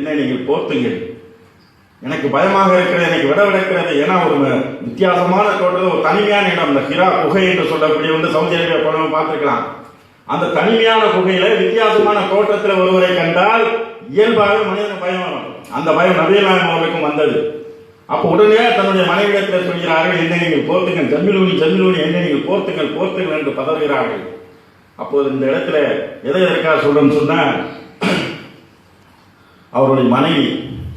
என்னை நீங்கள் போர்த்துங்கள் எனக்கு பயமாக இருக்கிறது எனக்கு விடவிடக்கிறது ஏன்னா ஒரு வித்தியாசமான தோற்றது ஒரு தனிமையான இடம். இந்த ஹிரா குகை என்று சொல்லக்கூடிய வந்து சவுதி அரேபியா படம் பார்த்துருக்கலாம். அந்த தனிமையான குகையில வித்தியாசமான தோற்றத்தில் ஒருவரை கண்டால் இயல்பாகவே மனிதன் பயம் வரும். அந்த பயம் நபியலாம் அவர்களுக்கும் வந்தது. அப்போ உடனே தன்னுடைய மனைவிடத்தில் சொல்கிறார்கள் என்ன நீங்கள் போர்த்துங்கள் ஜம்மிலூனி ஜம்மிலூனி என்ன நீங்கள் போர்த்துங்கள் போர்த்துங்கள் என்று பதறுகிறார்கள். அப்போது இந்த இடத்துல எதை எதற்காக சொல்றேன்னு சொன்னா அவருடைய மனைவி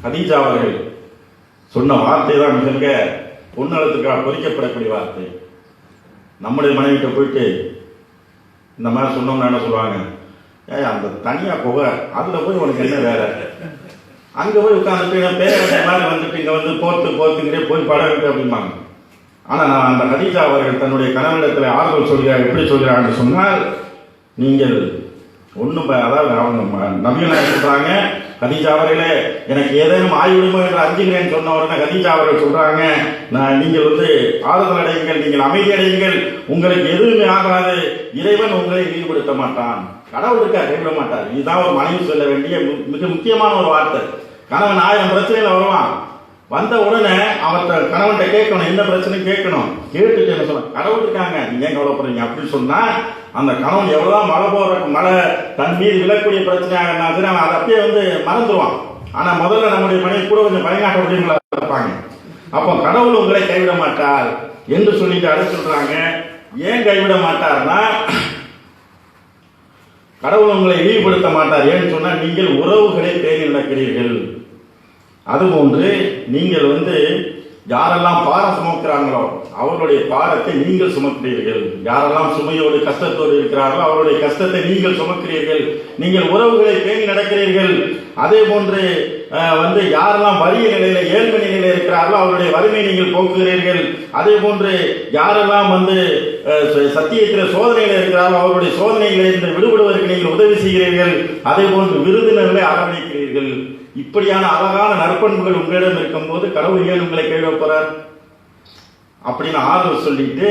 ஹதீஜா அவர்கள் சொன்ன வார்த்தை தான் மிக மிக பொன்னலத்துக்காக பொறிக்கப்படக்கூடிய வார்த்தை. நம்முடைய மனைவிட்ட போயிட்டு இந்த மாதிரி சொன்னோம்னா என்ன சொல்லுவாங்க? ஏய் அந்த தனியா புகை அதுல போய் உனக்கு என்ன வேலை? அங்க போய் உட்காந்துட்டு பேர மாதிரி வந்துட்டு இங்க வந்து போர்த்து போர்த்துங்கிறே போய் படம் அப்படிம்பாங்க. ஆனா நான் அந்த ஹதீஜா அவர்கள் தன்னுடைய கணவனிடத்தில் ஆறுதல் சொல்கிறார் எப்படி சொல்கிறான்னு சொன்னால் நீங்கள் ஒன்றும் அதாவது அவங்க ம- நபிகள் சொல்றாங்க கதீஜா அவர்களே எனக்கு ஏதேனும் ஆய்விடுமோ என்று அஞ்சுகிறேன் சொன்ன உடனே கதீஜா அவர்கள் சொல்றாங்க நான் நீங்கள் வந்து ஆறுதல் அடையுங்கள் நீங்கள் அமைதி அடையுங்கள் உங்களுக்கு எதுவுமே ஆகாது இறைவன் உங்களை ஈடுபடுத்த மாட்டான். கடவுள் இருக்கா கைவிட மாட்டார். இதுதான் ஒரு மனைவி சொல்ல வேண்டிய மு- மிக முக்கியமான ஒரு வார்த்தை. கணவன் ஆயிரம் பிரச்சனையில வருவான். வந்த உடனே அவர்கிட்ட கணவன்கிட்ட கேட்கணும் என்ன பிரச்சனை கேட்கணும். கேட்டுட்டு என்ன சொல்ல கடவுள் இருக்காங்க நீங்க ஏன் கவலைப்படுறீங்க? அப்படின்னு சொன்னா அந்த கணவன் எவ்வளோ மழை போகிற மழை தன் மீது விழக்கூடிய பிரச்சனையாக இருந்தாலும் சரி, அவன் அதை அப்படியே வந்து மறந்துடுவான் ஆனால் முதல்ல நம்முடைய மனைவி கூட கொஞ்சம் பயங்காட்டக்கூடியவங்களா இருப்பாங்க. அப்போ கடவுள் உங்களை கைவிட மாட்டார் என்று சொல்லிட்டு அடை சொல்றாங்க. ஏன் கைவிட மாட்டார்னா கடவுள் உங்களை இழிவுபடுத்த மாட்டார். ஏன்னு சொன்னா நீங்கள் உறவுகளை பேணி நடக்கிறீர்கள். அதுபோன்று நீங்கள் வந்து யாரெல்லாம் பாரம் சுமக்கிறாங்களோ அவர்களுடைய பாரத்தை நீங்கள் சுமக்கிறீர்கள். யாரெல்லாம் சுமையோடு கஷ்டத்தோடு இருக்கிறார்களோ அவருடைய கஷ்டத்தை நீங்கள் சுமக்கிறீர்கள். நீங்கள் உறவுகளை பேணி நடக்கிறீர்கள். அதே போன்று வந்து யாரெல்லாம் வறிய நிலையில ஏழ்மை நிலையில இருக்கிறார்களோ அவருடைய வறுமையை நீங்கள் போக்குகிறீர்கள். அதே போன்று யாரெல்லாம் வந்து ச- சத்தியத்தில் சோதனையில் இருக்கிறார்களோ அவருடைய சோதனைகளிலிருந்து விடுபடுவதற்கு நீங்கள் உதவி செய்கிறீர்கள். அதே போன்று விருந்தினர்களை அரவணைக்கிறீர்கள். இப்படியான அழகான நற்பண்புகள் உங்களிடம் இருக்கும்போது கடவுள் ஏன் உங்களை கேள்வி போறார்? அப்படின்னு ஆதரவு சொல்லிட்டு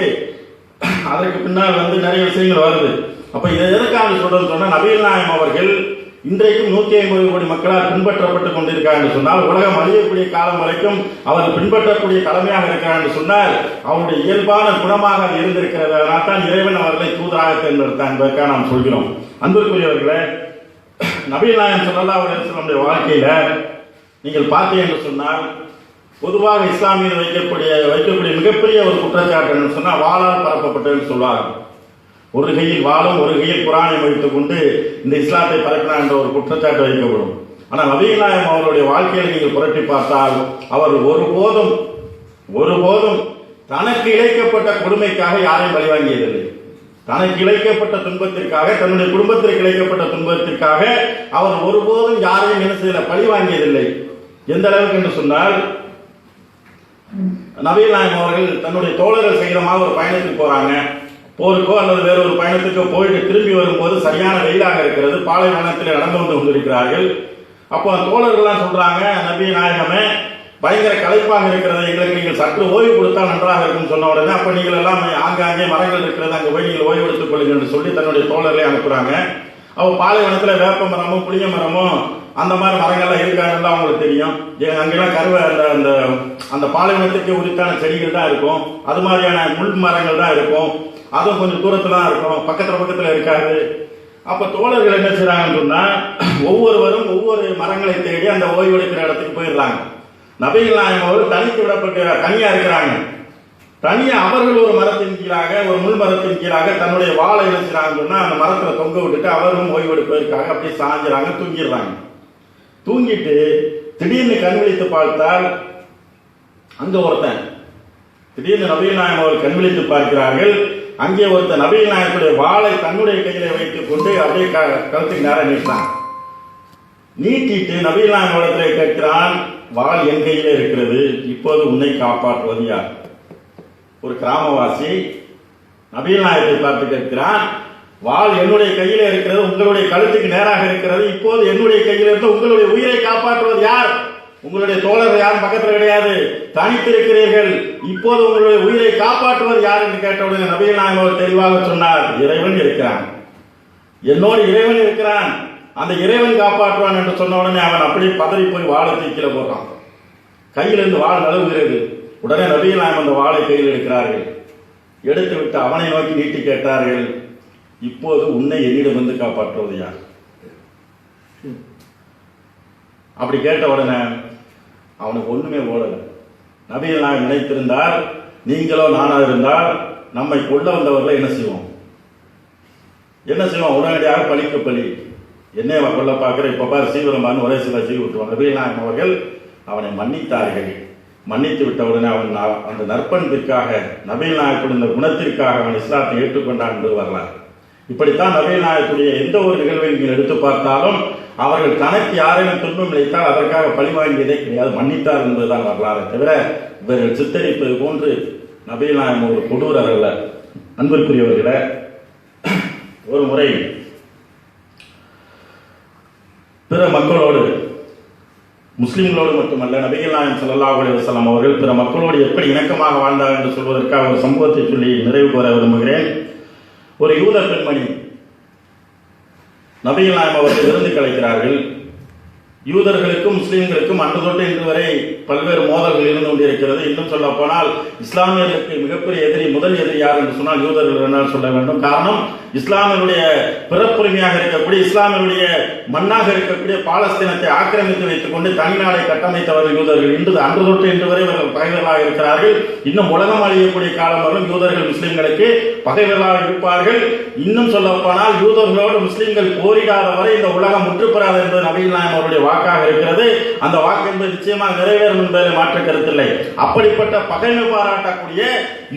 அதற்கு பின்னால் வந்து நிறைய விஷயங்கள் வருது. அப்ப இதை எதற்காக சொல்றது சொன்னா நபீல் நாயம் அவர்கள் இன்றைக்கும் நூத்தி ஐம்பது கோடி மக்களால் பின்பற்றப்பட்டுக் கொண்டிருக்காங்க சொன்னால் உலகம் அழியக்கூடிய காலம் வரைக்கும் அவர் பின்பற்றக்கூடிய கடமையாக இருக்கிறார் சொன்னால் அவருடைய இயல்பான குணமாக அது இருந்திருக்கிறது அதனால் தான் இறைவன் அவர்களை தூதராக தேர்ந்தெடுத்தான் என்பதற்காக நாம் சொல்கிறோம். அன்பிற்குரியவர்களே நபீல் நாயம் சொல்லலாம் நம்முடைய வாழ்க்கையில நீங்கள் பார்த்தீங்க என்று சொன்னால் பொதுவாக இஸ்லாமியர் வைக்கக்கூடிய வைக்கக்கூடிய மிகப்பெரிய ஒரு குற்றச்சாட்டு என்று சொன்னால் வாழால் பரப்பப்பட்டதுன்னு சொல்லுவார்கள் ஒரு கையில் வாழும் ஒரு கையில் குரானை வைத்துக் கொண்டு இந்த இஸ்லாத்தை பரப்பினார் என்ற ஒரு குற்றச்சாட்டு வைக்கப்படும். ஆனால் நபீல் நாயம் அவருடைய வாழ்க்கையில் நீங்கள் புரட்டி பார்த்தால் அவர் ஒருபோதும் ஒருபோதும் தனக்கு இழைக்கப்பட்ட கொடுமைக்காக யாரையும் பழிவாங்கியதில்லை. தனக்கு இழைக்கப்பட்ட துன்பத்திற்காக தன்னுடைய குடும்பத்திற்கு இழைக்கப்பட்ட துன்பத்திற்காக அவர் ஒருபோதும் யாரையும் என்ன செய்யல பழி வாங்கியதில்லை. எந்த அளவுக்கு என்று சொன்னால் நபீல் அவர்கள் தன்னுடைய தோழர்கள் சகிதமாக ஒரு பயணத்துக்கு போறாங்க. போருக்கோ அல்லது வேற ஒரு பயணத்துக்கோ போயிட்டு திரும்பி வரும்போது சரியான வெயிலாக இருக்கிறது. பாலைவனத்தில் நடந்து வந்து கொண்டிருக்கிறார்கள் அப்போ தோழர்கள்லாம் சொல்றாங்க நபி நாயகமே பயங்கர கலைப்பாக இருக்கிறது எங்களுக்கு நீங்கள் சற்று ஓய்வு கொடுத்தா நன்றாக இருக்கும்னு சொன்ன உடனே அப்ப நீங்கள் எல்லாம் ஆங்காங்கே மரங்கள் இருக்கிறது அங்கே போய் நீங்கள் ஓய்வு எடுத்துக் கொள்ளுங்கள் என்று சொல்லி தன்னுடைய தோழர்களை அனுப்புறாங்க. அவ பாலைவனத்துல வேப்ப மரமும் புளிய மரமும் அந்த மாதிரி மரங்கள்லாம் இருக்காங்கன்னு அவங்களுக்கு தெரியும். ஏ- அங்கெல்லாம் கருவை அந்த அந்த அந்த பாலைவனத்துக்கு உரித்தான செடிகள் தான் இருக்கும். அது மாதிரியான முள் மரங்கள் தான் இருக்கும். அதுவும் கொஞ்சம் தூரத்துல தான் இருக்கும். பக்கத்துல பக்கத்துல இருக்காது. அப்ப தோழர்கள் என்ன செய்றாங்கன்னு சொன்னா ஒவ்வொருவரும் ஒவ்வொரு மரங்களை தேடி அந்த ஓய்வெடுக்கிற இடத்துக்கு போயிடுறாங்க. நபிகள் நாயகம் அவர்கள் தனித்து விடப்பட்ட தனியா இருக்கிறாங்க. தனியா அவர்கள் ஒரு மரத்தின் கீழாக ஒரு முள் மரத்தின் கீழாக தன்னுடைய வாழை என்ன சொன்னா அந்த மரத்துல தொங்க விட்டுட்டு அவரும் ஓய்வு எடுப்பதற்காக அப்படியே சாஞ்சிறாங்க தூங்கிடுறாங்க. தூங்கிட்டு திடீர்னு கண் விழித்து பார்த்தால் அங்க ஒருத்தன் திடீர்னு நபிகள் நாயகம் அவர்கள் கண் விழித்து பார்க்கிறார்கள். அங்கே ஒருத்தன் நபிகள் நாயகத்துடைய வாழை தன்னுடைய கையில வைத்துக் கொண்டு அப்படியே க- கழுத்துக்கு நேரம் நீட்டான் நீட்டிட்டு நபிகள் நாயகம் இடத்துல கேட்கிறான் வால் என் இருக்கிறது இப்போது உன்னை காப்பாற்றுவது யார்? ஒரு கிராமவாசி நபீல் நாயத்தை பார்த்து கேட்கிறான் வாள் என்னுடைய கையில் இருக்கிறது உங்களுடைய கழுத்துக்கு நேராக இருக்கிறது இப்போது என்னுடைய கையில் இருந்து உங்களுடைய உயிரை காப்பாற்றுவது யார்? உங்களுடைய தோழர் யாரும் பக்கத்தில் கிடையாது தனித்திருக்கிறீர்கள் இப்போது உங்களுடைய உயிரை காப்பாற்றுவது யார் என்று கேட்டவுடனே நபீல் நாயகம் தெளிவாக சொன்னார் இறைவன் இருக்கிறான். என்னோடு இறைவன் இருக்கிறான். அந்த இறைவன் காப்பாற்றுவான் என்று சொன்ன உடனே அவன் அப்படியே பதறி போய் வாழை தூக்கில போடுறான். கையிலிருந்து வாள் நழுவுகிறது உடனே நபியில் நாம் அந்த வாழை கையில் எடுக்கிறார்கள். எடுத்து விட்டு அவனை நோக்கி நீட்டி கேட்டார்கள் இப்போது உன்னை என்னிடம் வந்து காப்பாற்றுவது யார்? அப்படி கேட்ட உடனே அவனுக்கு ஒண்ணுமே ஓடல நபியில் நான் நினைத்திருந்தால் நீங்களோ நானா இருந்தால் நம்மை கொள்ள வந்தவர்களை என்ன செய்வோம்? என்ன செய்வோம்? உடனடியாக பழிக்க என்னை அவன் கொள்ள பார்க்கிற இப்ப பாரு சீவிரமான்னு ஒரே சில சீவி விட்டுருவான். நபிகள் அவர்கள் அவனை மன்னித்தார்கள். மன்னித்து விட்ட உடனே அவன் அந்த நற்பண்பிற்காக நபீல் நாயக்குடைய இந்த குணத்திற்காக அவன் இஸ்லாத்தை ஏற்றுக்கொண்டான் என்று வரலாறு. இப்படித்தான் நபீல் நாயக்குடைய எந்த ஒரு நிகழ்வை நீங்கள் எடுத்து பார்த்தாலும் அவர்கள் தனக்கு யாரேனும் துன்பம் இழைத்தால் அதற்காக பழிவாங்கியதே கிடையாது மன்னித்தார் என்பதுதான் வரலாறு தவிர இவர்கள் சித்தரிப்பது போன்று நபீல் நாயம் ஒரு கொடூரர் அல்ல. அன்பிற்குரியவர்களை ஒரு முறை பிற மக்களோடு முஸ்லிம்களோடு மட்டுமல்ல நபிகள் நாயகம் சல்லாஹ் அலுவலாம் அவர்கள் பிற மக்களோடு எப்படி இணக்கமாக வாழ்ந்தார் என்று சொல்வதற்காக ஒரு சம்பவத்தை சொல்லி நிறைவு கோர விரும்புகிறேன். ஒரு யூத பெண்மணி நபிகள் நாயம் அவர்கள் விருந்து கலைக்கிறார்கள். யூதர்களுக்கும் முஸ்லிம்களுக்கும் அன்று தொட்டு இன்று வரை பல்வேறு மோதல்கள் இருந்து கொண்டிருக்கிறது. இன்னும் சொல்ல போனால் இஸ்லாமியர்களுக்கு மிகப்பெரிய எதிரி முதல் எதிரி யார் என்று சொன்னால் யூதர்கள் என்றால் சொல்ல வேண்டும். காரணம் இஸ்லாமியருடைய பிறப்புரிமையாக இருக்கக்கூடிய இஸ்லாமியருடைய மண்ணாக இருக்கக்கூடிய பாலஸ்தீனத்தை ஆக்கிரமித்து வைத்துக் கொண்டு தனிநாடை கட்டமைத்தவர்கள் யூதர்கள். இன்று அன்று தொட்டு இன்று வரை இவர்கள் பகைவர்களாக இருக்கிறார்கள். இன்னும் உலகம் அழியக்கூடிய காலம் வரும் யூதர்கள் முஸ்லிம்களுக்கு பகைவர்களாக இருப்பார்கள். இன்னும் சொல்ல போனால் யூதர்களோடு முஸ்லிம்கள் போரிடாத வரை இந்த உலகம் முற்றுப்பெறாது என்பது நபிகள் அவருடைய வாக்காக இருக்கிறது. அந்த வாக்கு என்பது நிச்சயமாக நிறைவேறும் என்பதில் மாற்று கருத்தில்லை. அப்படிப்பட்ட பகைமை பாராட்டக்கூடிய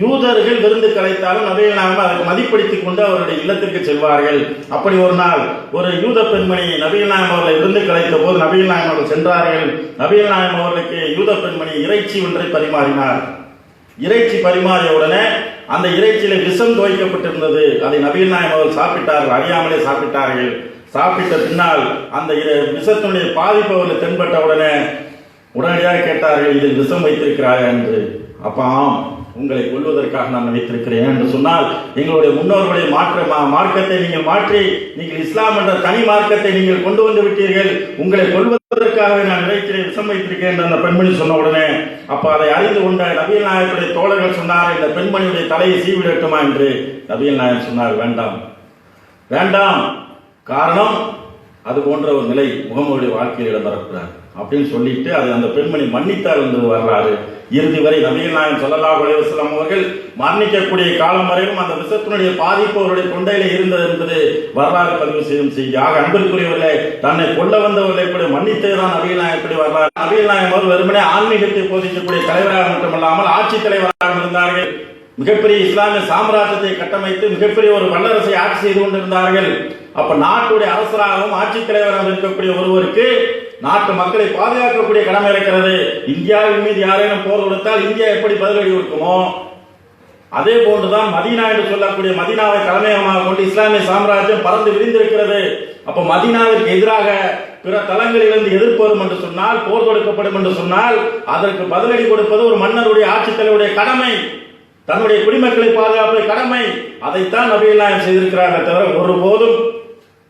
யூதர்கள் விருந்து கலைத்தாலும் நபிகள் நாம அதற்கு மதிப்படுத்திக் கொண்டு அவருடைய இல்லத்திற்கு செல்வார்கள். அப்படி ஒரு நாள் ஒரு யூத பெண்மணி நபிகள் நாயம் அவர்களை விருந்து கலைத்த போது நபிகள் நாயம் அவர்கள் சென்றார்கள். நபிகள் நாயம் அவர்களுக்கு யூத பெண்மணி இறைச்சி ஒன்றை பரிமாறினார். இறைச்சி பரிமாறிய உடனே அந்த இறைச்சியில விஷம் துவைக்கப்பட்டிருந்தது. அதை நவீன நாயம் அவர்கள் சாப்பிட்டார்கள் அறியாமலே சாப்பிட்டார்கள். சாப்பிட்ட பின்னால் அந்த விஷத்தினுடைய பாதிப்பு அவர்கள் தென்பட்ட உடனே உடனடியாக கேட்டார்கள் இதில் விஷம் வைத்திருக்கிறாயா? என்று. அப்ப ஆம். உங்களை கொள்வதற்காக நான் வைத்திருக்கிறேன் என்று சொன்னால் எங்களுடைய முன்னோர்களுடைய மாற்ற மா- மார்க்கத்தை நீங்கள் மாற்றி நீங்கள் இஸ்லாம் என்ற தனி மார்க்கத்தை நீங்கள் கொண்டு வந்து விட்டீர்கள். உங்களை கொள்வதற்காக நான் நினைக்கிறேன் விஷம் வைத்திருக்கிறேன் என்று அந்த பெண்மணி சொன்ன உடனே அப்ப அதை அறிந்து கொண்ட நபிகள் நாயகத்துடைய தோழர்கள் சொன்னார் இந்த பெண்மணியுடைய தலையை சீவிடட்டுமா என்று. நபிகள் நாயகம் சொன்னார் வேண்டாம். வேண்டாம். காரணம் அது போன்ற ஒரு நிலை முகமதுடைய வாழ்க்கையில் இடம்பெறக்கூடாது. அப்படின்னு சொல்லிட்டு அது அந்த பெண்மணி மன்னித்தார் என்பது வரலாறு. இறுதி வரை நபிகள் நாயகம் சொல்லலா அலைஹி அவர்கள் மரணிக்கக்கூடிய காலம் வரையிலும் அந்த விஷத்தினுடைய பாதிப்பு அவருடைய கொண்டையில இருந்தது என்பது வரலாறு பதிவு செய்யும் செய்தி. ஆக அன்பிற்குரியவர்களே தன்னை கொல்ல வந்தவர்களை கூட நவீன நபிகள் நாயகத்துடைய வரலாறு. நபிகள் நாயகம் அவர் வெறுமனே ஆன்மீகத்தை போதிக்கக்கூடிய தலைவராக மட்டுமல்லாமல் ஆட்சி தலைவராக இருந்தார்கள். மிகப்பெரிய இஸ்லாமிய சாம்ராஜ்யத்தை கட்டமைத்து மிகப்பெரிய ஒரு வல்லரசை ஆட்சி செய்து கொண்டிருந்தார்கள். அப்ப நாட்டுடைய அரசராகவும் ஆட்சித்தலைவராகவும் இருக்கக்கூடிய ஒருவருக்கு நாட்டு மக்களை பாதுகாக்கக்கூடிய கடமை இருக்கிறது. இந்தியாவின் மீது யாரேனும் போர் கொடுத்தால் இந்தியா எப்படி பதிலடி கொடுக்குமோ அதே போன்றுதான் மதீனா என்று சொல்லக்கூடிய மதீனாவை தலைமையகமாக கொண்டு இஸ்லாமிய சாம்ராஜ்யம் பறந்து விரிந்திருக்கிறது. அப்ப மதீனாவிற்கு எதிராக பிற தளங்களிலிருந்து எதிர்ப்பு வரும் என்று சொன்னால் போர் கொடுக்கப்படும் என்று சொன்னால் அதற்கு பதிலடி கொடுப்பது ஒரு மன்னருடைய ஆட்சித் தலைவருடைய கடமை. தன்னுடைய குடிமக்களை பாதுகாப்பது கடமை. அதைத்தான் நபிகள் நாயகம் செய்திருக்கிறார்கள் தவிர ஒருபோதும்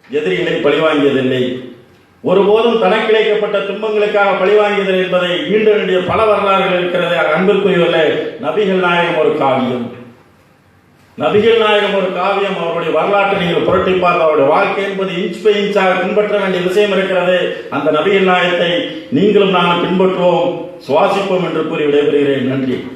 எதிரிகளை பழிவாங்கியதில்லை. ஒருபோதும் தனக்கிழைக்கப்பட்ட துன்பங்களுக்காக பழிவாங்கியதில்லை என்பதை ஈண்ட வேண்டிய பல வரலாறுகள் இருக்கிறது. அன்பிற்குரியவர்கள நபிகள் நாயகம் ஒரு காவியம். நபிகள் நாயகம் ஒரு காவியம். அவருடைய வரலாற்றை நீங்கள் புரட்டி பார்த்து அவருடைய வாழ்க்கை என்பது இன்ச் பை இன்ச்சாக பின்பற்ற வேண்டிய விஷயம் இருக்கிறது. அந்த நபிகள் நாயகத்தை நீங்களும் நாங்கள் பின்பற்றுவோம் சுவாசிப்போம் என்று கூறி விடைபெறுகிறேன். நன்றி.